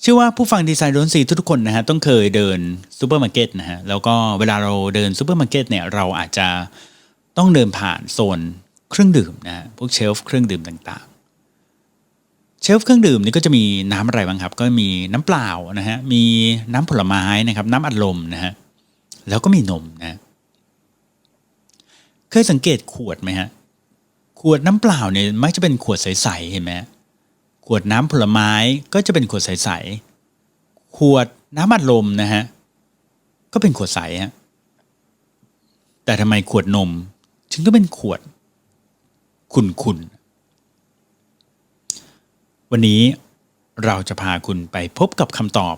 เชื่อว่าผู้ฟังดีไซน์ล้นสีทุกๆคนนะฮะต้องเคยเดินซูเปอร์มาร์เก็ตนะฮะแล้วก็เวลาเราเดินซูเปอร์มาร์เก็ตเนี่ยเราอาจจะต้องเดินผ่านโซนเครื่องดื่มนะฮะพวกเชลฟ์เครื่องดื่มต่างๆ เชลฟ์เครื่องดื่มนี่ก็จะมีน้ำอะไรบ้างครับ ก็มีน้ำเปล่านะฮะมีน้ำผลไม้นะครับน้ำอัดลมนะฮะแล้วก็มีนมนะเคยสังเกตขวดไหมฮะขวดน้ำเปล่าเนี่ยมักจะเป็นขวดใสๆเห็นไหมฮะ ขวดน้ำผลไม้ก็จะเป็นขวดใสๆ ขวดน้ำอัดลมนะฮะก็เป็นขวดใสฮะแต่ทำไมขวดนมถึงต้องเป็นขวดขุ่นๆวันนี้เราจะพาคุณไปพบกับคำตอบ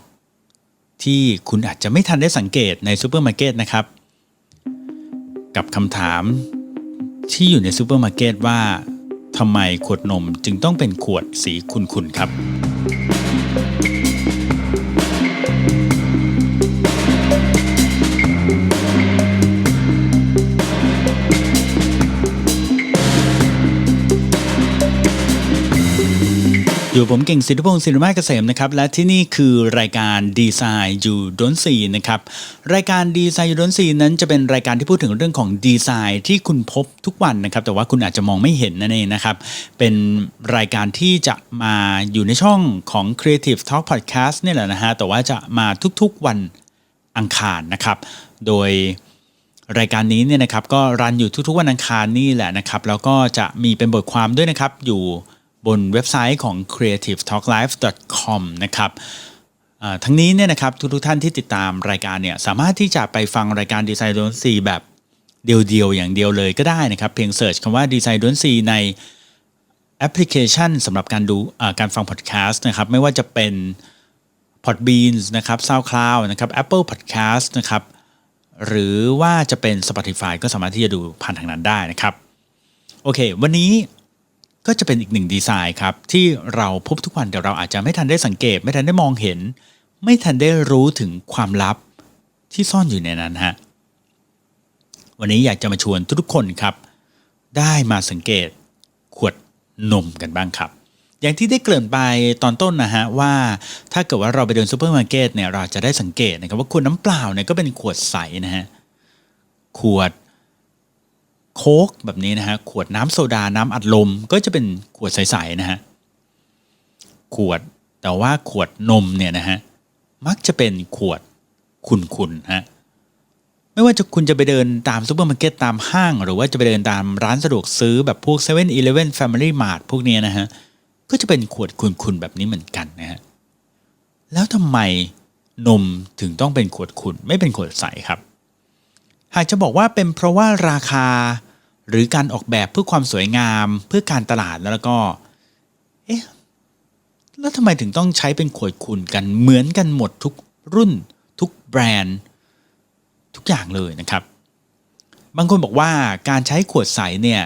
ที่คุณอาจจะไม่ทันได้สังเกตในซูเปอร์มาร์เก็ตนะครับ กับคำถามที่อยู่ในซูเปอร์มาร์เก็ตว่า ทำไมขวดนมจึงต้องเป็นขวดสีขุ่นๆครับ อยู่ผมเก่งสิทธิพงศ์สิริมาเกษมนะครับและที่นี่คือรายการดีไซน์ยูดนซีนะครับรายการดีไซน์ยูดนซีนั้นจะเป็นรายการที่พูดถึงเรื่องของดีไซน์ที่คุณพบทุกวันนะครับแต่ว่าคุณอาจจะมองไม่เห็นนั่นเองนะครับเป็นรายการที่จะมาอยู่ในช่องของ Creative Talk Podcast นี่แหละนะฮะแต่ว่าจะมาทุกๆวันอังคารนะครับโดยรายการนี้เนี่ยนะครับก็รันอยู่ทุกๆวันอังคารนี่แหละนะครับแล้วก็จะมีเป็นบทความด้วยนะครับอยู่ บนเว็บไซต์ของ creativetalklive.com นะครับทั้งนี้เนี่ยนะครับทุกๆท่านที่ติดตามรายการเนี่ยสามารถที่จะไปฟังรายการดีไซน์ดนซีแบบเดียวๆ อย่างเดียวเลยก็ได้นะครับ เพียงเสิร์ชคำว่าดีไซน์ดนซีในแอปพลิเคชันสำหรับการดูการฟังพอดแคสต์นะครับไม่ว่าจะเป็น Podbeans นะครับ SoundCloud นะครับ Apple Podcast นะครับหรือว่าจะเป็น Spotify ก็สามารถที่จะดูผ่านทางนั้นได้นะครับ โอเค วันนี้ ก็จะเป็นอีกหนึ่งดีไซน์ครับที่เราพบทุกวันแต่เราอาจจะไม่ทันได้สังเกต ไม่ทันได้มองเห็น ไม่ทันได้รู้ถึงความลับที่ซ่อนอยู่ในนั้นฮะวันนี้อยากจะมาชวนทุกคนครับ ได้มาสังเกตขวดนมกันบ้างครับ อย่างที่ได้เกริ่นไปตอนต้นนะฮะว่าถ้าเกิดว่าเราไปเดินซูเปอร์มาร์เก็ตเนี่ยเราจะได้สังเกตนะครับว่าขวดน้ำเปล่าเนี่ยก็เป็นขวดใสนะฮะขวด โค้กแบบนี้นะฮะขวดน้ำโซดาน้ำอัดลมก็จะเป็นขวดใสๆนะฮะขวดแต่ว่าขวดนมเนี่ยนะฮะมักจะเป็นขวดขุ่นๆฮะไม่ว่าจะคุณจะไปเดินตามซูเปอร์มาร์เก็ตตามห้าง หรือว่าจะไปเดินตามร้านสะดวกซื้อแบบพวก7 e เ e ่ e อ Family Mart พวกเนี้ยนะฮะก็จะเป็นขวดขุ่นๆแบบนี้เหมือนกันนะฮะแล้วทำไมนมถึงต้องเป็นขวดขุ่นไม่เป็นขวดใสครับ หากจะบอกว่าเป็นเพราะว่าราคา หรือการออกแบบเพื่อความสวยงามเพื่อการตลาดแล้วก็เอ๊ะแล้วทำไมถึงต้องใช้เป็นขวดขุ่นกันเหมือนกันหมดทุกรุ่น ทุกแบรนด์ ทุกอย่างเลยนะครับ บางคนบอกว่าการใช้ขวดใสเนี่ย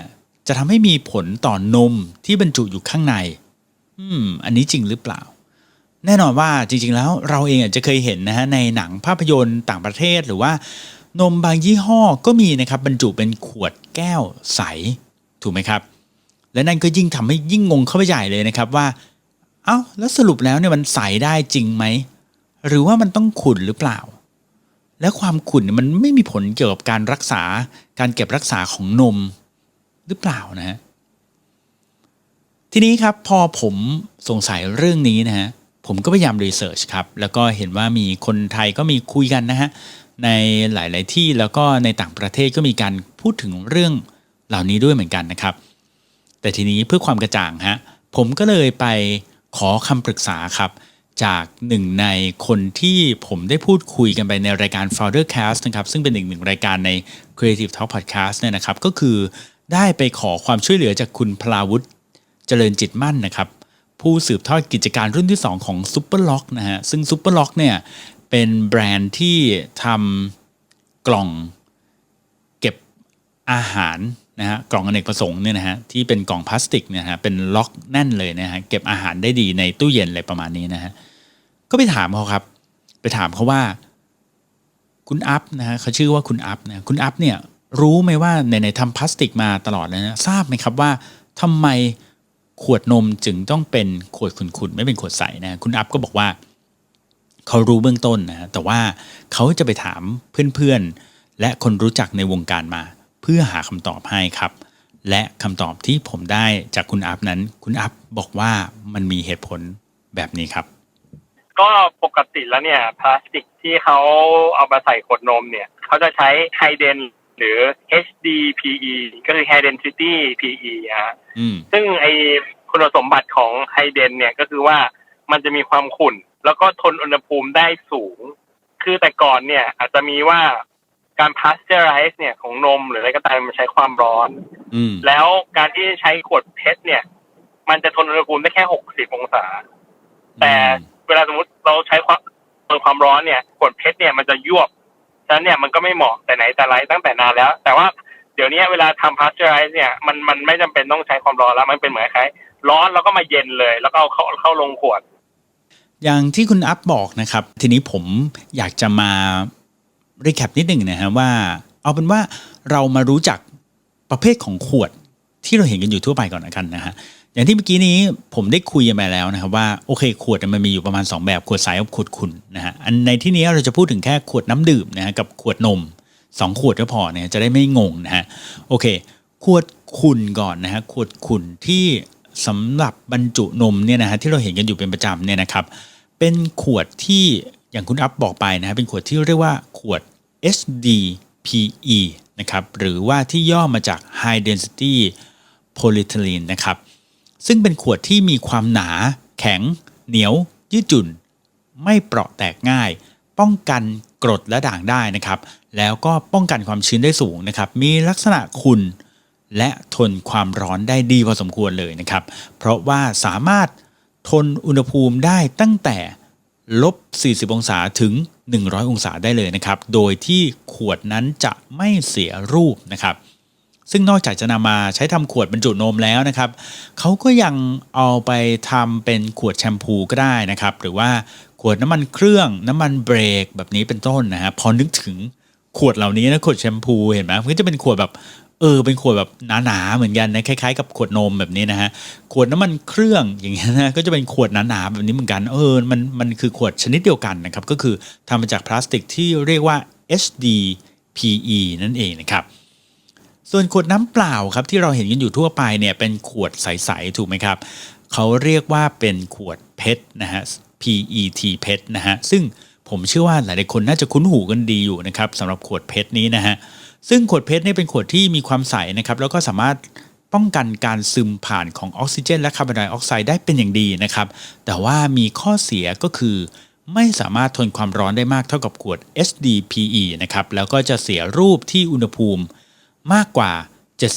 จะทำให้มีผลต่อนมที่บรรจุอยู่ข้างใน อืม อันนี้จริงหรือเปล่า แน่นอนว่าจริง ๆ แล้วเราเองอาจจะเคยเห็นนะฮะในหนังภาพยนตร์ต่างประเทศหรือว่า นมบางยี่ห้อก็มีนะครับบรรจุเป็นขวดแก้วใสถูกไหมครับ และนั่นก็ยิ่งทำให้ยิ่งงงเข้าไปใหญ่เลยนะครับว่า เอ้าแล้วสรุปแล้วเนี่ยมันใสได้จริงไหมหรือว่ามันต้องขุ่นหรือเปล่า และความขุ่นมันไม่มีผลเกี่ยวกับการรักษาการเก็บรักษาของนมหรือเปล่านะฮะทีนี้ครับพอผมสงสัยเรื่องนี้นะฮะผมก็พยายามรีเสิร์ชครับแล้วก็เห็นว่ามีคนไทยก็มีคุยกันนะฮะ ในหลาย ๆ ที่แล้วก็ในต่างประเทศก็มีการพูดถึงเรื่องเหล่านี้ด้วยเหมือนกันนะครับ แต่ทีนี้เพื่อความกระจ่างฮะผมก็เลยไปขอคำปรึกษาครับ จากหนึ่งในคนที่ผมได้พูดคุยกันไปในรายการ Founder Cast นะครับ ซึ่งเป็นอีกหนึ่งรายการใน Creative Talk Podcast เนี่ยนะครับ ก็คือได้ไปขอความช่วยเหลือจากคุณพลาวุฒิเจริญจิตมั่นนะครับ ผู้สืบทอดกิจการรุ่นที่ 2 ของ Superlock นะฮะซึ่ง Superlock เนี่ย เป็นแบรนด์ที่ทำกล่องเก็บอาหารนะฮะกล่องอเนกประสงค์เนี่ยนะฮะที่เป็นกล่องพลาสติกเนี่ยฮะเป็นล็อกแน่นเลยนะฮะเก็บอาหารได้ดีในตู้เย็นอะไรประมาณนี้นะฮะก็ไปถามเขาครับ ไปถามเขาว่า คุณอัพนะฮะเขาชื่อว่าคุณอัพนะคุณอัพเนี่ยรู้ไหมว่าในในทำพลาสติกมาตลอดเลยนะทราบไหมครับว่าทำไมขวดนมจึงต้องเป็นขวดขุ่นๆไม่เป็นขวดใสนะคุณอัพก็บอกว่า เขารู้เบื้องต้นนะฮะแต่ว่าเขาจะไปถามเพื่อนๆ และคนรู้จักในวงการมา เพื่อหาคำตอบให้ครับ และคำตอบที่ผมได้จากคุณอัพนั้น คุณอัพบอกว่ามันมีเหตุผลแบบนี้ครับ ก็ปกติแล้วเนี่ยพลาสติกที่เขาเอามาใส่ขวดนมเนี่ยเขาจะใช้ไฮเดนหรือ HDPE ก็คือ High Density PE อะฮะอืมซึ่งไอคุณสมบัติของไฮเดนเนี่ยก็คือว่ามันจะมีความขุ่น แล้วก็ทนอุณหภูมิได้สูง คือแต่ก่อนเนี่ย อาจจะมีว่าการพาสเจอไรส์เนี่ยของนมหรืออะไรก็ตามมันใช้ความร้อนอืมแล้วการที่ใช้ขวดเพชรเนี่ย มันจะทนอุณหภูมิได้แค่หกสิบองศา แต่เวลาสมมติเราใช้ความเติมความร้อนเนี่ยขวดเพชรเนี่ยมันจะยวบฉะนั้นเนี่ยมันก็ไม่เหมาะแต่ไหนแต่ไรตั้งแต่นานแล้ว แต่ว่าเดี๋ยวนี้เวลาทำพาสเจอไรส์เนี่ยมันมันไม่จำเป็นต้องใช้ความร้อนแล้ว มันเป็นเหมือนคล้ายร้อนแล้วก็มาเย็นเลย แล้วก็เอาเข้าเข้าลงขวด อย่างที่คุณอัพบอกนะครับ ทีนี้ผมอยากจะมารีแคปนิดหนึ่งนะฮะว่า เอาเป็นว่าเรามารู้จักประเภทของขวดที่เราเห็นกันอยู่ทั่วไปก่อนนะกันนะฮะอย่างที่เมื่อกี้นี้ผมได้คุยกันไปแล้วนะครับว่าโอเคขวดมันมีอยู่ประมาณ 2 แบบขวดใสกับขวดขุ่นนะฮะอันในที่นี้เราจะพูดถึงแค่ขวดน้ำดื่มนะฮะกับขวดนม 2 ขวดก็พอเนี่ยจะได้ไม่งงนะฮะโอเค ขวดขุ่นก่อนนะฮะขวดขุ่นที่ สำหรับบรรจุนมเนี่ยนะฮะที่เราเห็นกันอยู่เป็นประจำเนี่ยนะครับเป็นขวดที่อย่างคุณอัพบอกไปนะฮะเป็นขวดที่เรียกว่าขวด HDPE นะครับหรือว่าที่ย่อมาจาก High Density Polyethylene นะครับซึ่งเป็นขวดที่มีความหนาแข็ง เหนียว ยืดหยุ่น ไม่เปราะแตกง่าย ป้องกันกรดและด่างได้นะครับ แล้วก็ป้องกันความชื้นได้สูงนะครับ มีลักษณะขุ่น และทนความร้อนได้ดีพอสมควรเลยนะครับ เพราะว่าสามารถทนอุณหภูมิได้ตั้งแต่ลบ 40 องศาถึง 100 องศาได้เลยนะครับ โดยที่ขวดนั้นจะไม่เสียรูปนะครับ ซึ่งนอกจากจะนำมาใช้ทำขวดบรรจุนมแล้วนะครับ เขาก็ยังเอาไปทำเป็นขวดแชมพูก็ได้นะครับ หรือว่าขวดน้ำมันเครื่องน้ำมันเบรกแบบนี้เป็นต้นนะฮะพอนึกถึงขวดเหล่านี้นะขวดแชมพูเห็นไหมมันก็จะเป็นขวดแบบ เออเป็นขวดแบบหนาๆเหมือนกันนะคล้ายๆกับขวดนมแบบนี้นะฮะขวดน้ำมันเครื่องอย่างเงี้ยนะก็จะเป็นขวดหนาๆแบบนี้เหมือนกันเออมันมันคือขวดชนิดเดียวกันนะครับก็คือทำมาจากพลาสติกที่เรียกว่า HDPE นั่นเองนะครับส่วนขวดน้ำเปล่าครับที่เราเห็นกันอยู่ทั่วไปเนี่ยเป็นขวดใสๆถูกไหมครับเขาเรียกว่าเป็นขวดเพชรนะฮะ PET เพชรนะฮะซึ่งผมเชื่อว่าหลายๆคนน่าจะคุ้นหูกันดีอยู่นะครับสำหรับขวดเพชรนี้นะฮะ ซึ่งขวดเพชรเนี่ยเป็นขวดที่มีความใสนะครับแล้วก็สามารถป้องกันการซึมผ่านของออกซิเจน และคาร์บอนไดออกไซด์ได้เป็นอย่างดีนะครับ แต่ว่ามีข้อเสียก็คือ ไม่สามารถทนความร้อนได้มากเท่ากับขวด HDPE นะครับ แล้วก็จะเสียรูปที่อุณหภูมิมากกว่า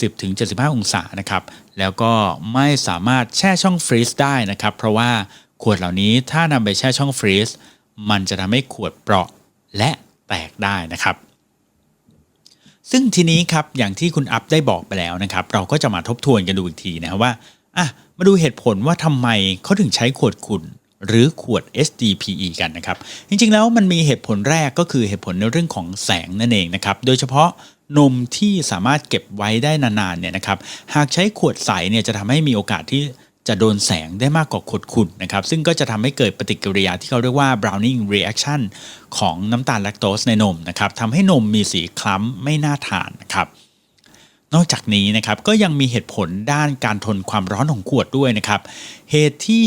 70-75 องศานะครับ แล้วก็ไม่สามารถแช่ช่องฟรีซได้นะครับ เพราะว่าขวดเหล่านี้ถ้านำไปแช่ช่องฟรีซมันจะทำให้ขวดเปราะและแตกได้นะครับ ซึ่งทีนี้ครับอย่างที่คุณอัพได้บอกไปแล้วนะครับเราก็จะมาทบทวนกันดูอีกทีนะครับว่าอะมาดูเหตุผลว่าทำไมเขาถึงใช้ขวดขุ่นหรือขวด HDPE กันนะครับ จริงๆแล้วมันมีเหตุผลแรกก็คือเหตุผลในเรื่องของแสงนั่นเองนะครับ โดยเฉพาะนมที่สามารถเก็บไว้ได้นานๆเนี่ยนะครับ หากใช้ขวดใสเนี่ยจะทำให้มีโอกาสที่ จะโดนแสงได้มากกว่าขวดขุ่นนะครับ ซึ่งก็จะทำให้เกิดปฏิกิริยาที่เขาเรียกว่า browning reaction ของน้ำตาลแลคโตสในนมนะครับทำให้นมมีสีคล้ำไม่น่าทานนะครับนอกจากนี้นะครับก็ยังมีเหตุผลด้านการทนความร้อนของขวดด้วยนะครับ เหตุที่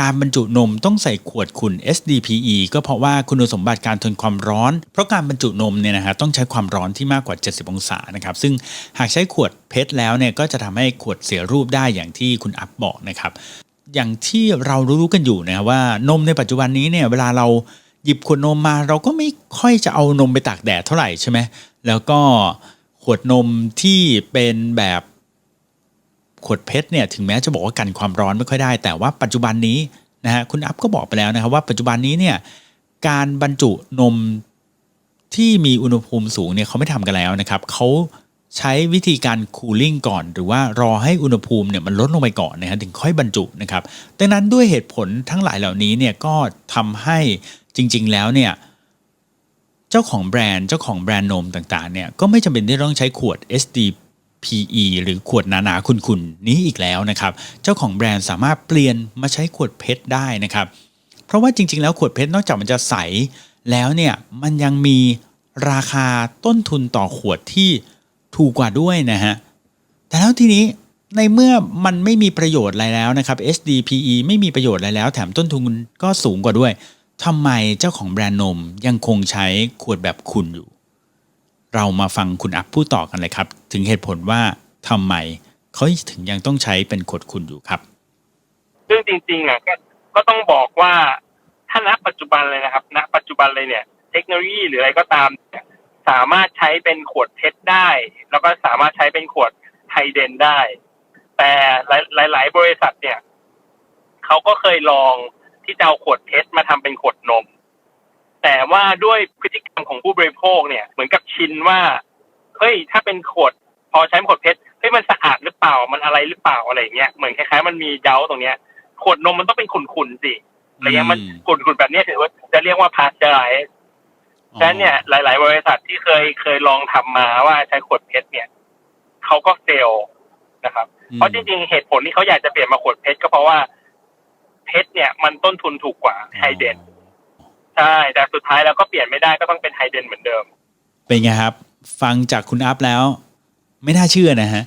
การบรรจุนมต้องใส่ขวดขุ่น SDPE ก็เพราะว่าคุณสมบัติการทนความร้อน เพราะการบรรจุนมเนี่ยนะฮะต้องใช้ความร้อนที่มากกว่า 70 องศานะครับซึ่งหากใช้ขวดเพชรแล้วเนี่ยก็จะทำให้ขวดเสียรูปได้อย่างที่คุณอัพบอกนะครับอย่างที่เรารู้กันอยู่นะครับว่านมในปัจจุบันนี้เนี่ยเวลาเราหยิบขวดนมมาเราก็ไม่ค่อยจะเอานมไปตากแดดเท่าไหร่ใช่ไหมแล้วก็ขวดนมที่เป็นแบบ ขวดเพชรเนี่ยถึงแม้จะบอกว่ากันความร้อนไม่ค่อยได้ แต่ว่าปัจจุบันนี้นะฮะคุณอัพก็บอกไปแล้วนะครับว่าปัจจุบันนี้เนี่ยการบรรจุนมที่มีอุณหภูมิสูงเนี่ยเขาไม่ทำกันแล้วนะครับเขาใช้วิธีการคูลิ่งก่อน หรือว่ารอให้อุณหภูมิเนี่ยมันลดลงไปก่อนนะฮะถึงค่อยบรรจุนะครับดังนั้นด้วยเหตุผลทั้งหลายเหล่านี้เนี่ยก็ทำให้จริง ๆ แล้วเนี่ยเจ้าของแบรนด์เจ้าของแบรนด์นมต่างๆเนี่ยก็ไม่จำเป็นที่ต้องใช้ขวด PE หรือขวดหนาๆขุ่นๆนี้อีกแล้วนะครับ เจ้าของแบรนด์สามารถเปลี่ยนมาใช้ขวดเพชรได้นะครับ เพราะว่าจริงๆ แล้วขวดเพชรนอกจากมันจะใส แล้วเนี่ยมันยังมีราคาต้นทุนต่อขวดที่ถูกกว่าด้วยนะฮะ แต่แล้วทีนี้ในเมื่อมันไม่มีประโยชน์อะไรแล้วนะครับ HDPE ไม่มีประโยชน์อะไรแล้ว แถมต้นทุนก็สูงกว่าด้วยทำไมเจ้าของแบรนด์นมยังคงใช้ขวดแบบคุณอยู่ เรามาฟังคุณอัพพูดต่อกันเลยครับ ถึงเหตุผลว่าทำไมเขาถึงยังต้องใช้เป็นขวดคุณอยู่ครับ ซึ่งจริงๆอะก็ก็ต้องบอกว่าถ้าณปัจจุบันเลยนะครับณปัจจุบันเลยเนี่ย เทคโนโลยีหรืออะไรก็ตามเนี่ยสามารถใช้เป็นขวดเพชรได้ แล้วก็สามารถใช้เป็นขวดไฮเดนได้ แต่หลาย ๆ บริษัทเนี่ยเขาก็เคยลองที่จะเอาขวดเพชรมาทำเป็นขวดนม แต่ว่าด้วยพฤติกรรมของผู้บริโภคเนี่ยเหมือนกับชินว่าเฮ้ยถ้าเป็นขวดพอใช้ขวดเพชรเฮ้ยมันสะอาดหรือเปล่ามันอะไรหรือเปล่าอะไรอย่างเงี้ยเหมือนคล้ายๆมันมีเย้าตรงเนี้ยขวดนมมันต้องเป็นขุ่นๆสิอะไรเงี้ยมันขุ่นๆแบบเนี้ยถือว่าจะเรียกว่าพาสเจอร์ไ e ฉะนั้นเนี่ยหลาย ๆ บริษัทที่เคยเคยลองทำมาว่าใช้ขวดเพชรเนี่ยเขาก็เฟลนะครับ เพราะจริงๆเหตุผลที่เขาอยากจะเปลี่ยนมาขวดเพชรก็เพราะว่าเพชรเนี่ยมันต้นทุนถูกกว่าไฮเดน ใช่ แต่สุดท้ายแล้วก็เปลี่ยนไม่ได้ก็ต้องเป็นไฮเดนเหมือนเดิม เป็นไงครับ ฟังจากคุณอัพแล้ว ไม่น่าเชื่อนะฮะ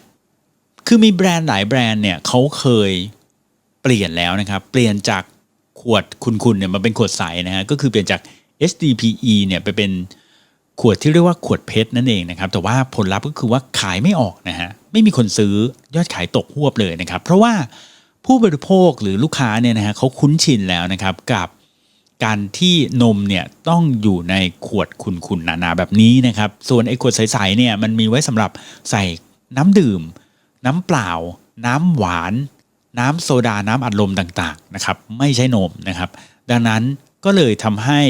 คือมีแบรนด์หลายแบรนด์เนี่ยเขาเคยเปลี่ยนแล้วนะครับ เปลี่ยนจากขวดคุณๆเนี่ยมาเป็นขวดใสนะฮะก็คือเปลี่ยนจาก HDPE เนี่ยไปเป็นขวดที่เรียกว่าขวดเพชรนั่นเองนะครับแต่ว่าผลลัพธ์ก็คือว่าขายไม่ออกนะฮะไม่มีคนซื้อยอดขายตกหวบเลยนะครับ เพราะว่าผู้บริโภคหรือลูกค้าเนี่ยนะฮะเขาคุ้นชินแล้วนะครับกับ การที่นมเนี่ยต้องอยู่ในขวดขุ่นๆหนาๆแบบนี้นะครับ ส่วนไอ้ขวดใสๆเนี่ยมันมีไว้สำหรับใส่น้ำดื่ม น้ำเปล่า น้ำหวาน น้ำโซดา น้ำอัดลมต่างๆนะครับไม่ใช่นมนะครับ ดังนั้นก็เลยทำให้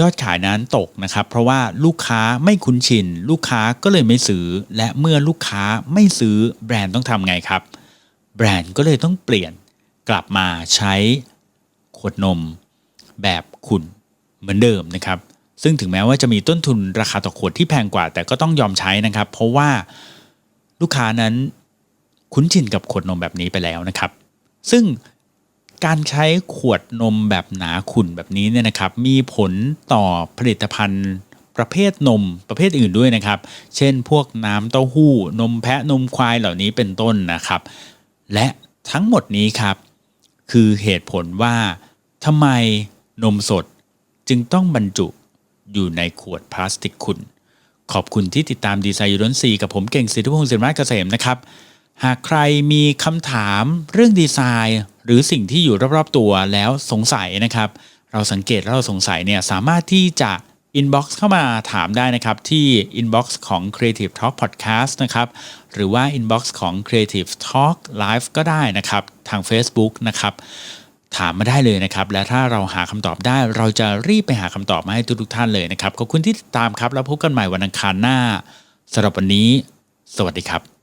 ยอดขายนั้นตกนะครับ เพราะว่าลูกค้าไม่คุ้นชิน ลูกค้าก็เลยไม่ซื้อ และเมื่อลูกค้าไม่ซื้อแบรนด์ต้องทำไงครับ แบรนด์ก็เลยต้องเปลี่ยนกลับมาใช้ขวดนม แบบขุ่นเหมือนเดิมนะครับ ซึ่งถึงแม้ว่าจะมีต้นทุนราคาต่อขวดที่แพงกว่า แต่ก็ต้องยอมใช้นะครับ เพราะว่าลูกค้านั้นคุ้นชินกับขวดนมแบบนี้ไปแล้วนะครับ ซึ่งการใช้ขวดนมแบบหนาขุ่นแบบนี้เนี่ยนะครับ มีผลต่อผลิตภัณฑ์ประเภทนมประเภทอื่นด้วยนะครับ เช่นพวกน้ำเต้าหู้ นมแพะนมควายเหล่านี้เป็นต้นนะครับ และทั้งหมดนี้ครับ คือเหตุผลว่าทำไม นมสดจึงต้องบรรจุอยู่ในขวดพลาสติกขุ่นขอบคุณที่ติดตามดีไซน์ยูรนซีกับผมเก่งสิทธิพงศ์สิริมาเกษมนะครับ หากใครมีคำถามเรื่องดีไซน์ หรือสิ่งที่อยู่รอบๆตัวแล้วสงสัยนะครับ เราสังเกตแล้วเราสงสัยเนี่ยสามารถที่จะ inbox เข้ามาถามได้นะครับ ที่ inbox ของ Creative Talk Podcast นะครับ หรือว่า inbox ของ Creative Talk Live ก็ได้นะครับ ทาง Facebook นะครับ ถามมาได้เลยนะครับ และถ้าเราหาคำตอบได้เราจะรีบไปหาคำตอบมาให้ทุกๆท่านเลยนะครับ ขอบคุณที่ติดตามครับ แล้วพบกันใหม่วันอังคารหน้าสำหรับวันนี้ สวัสดีครับ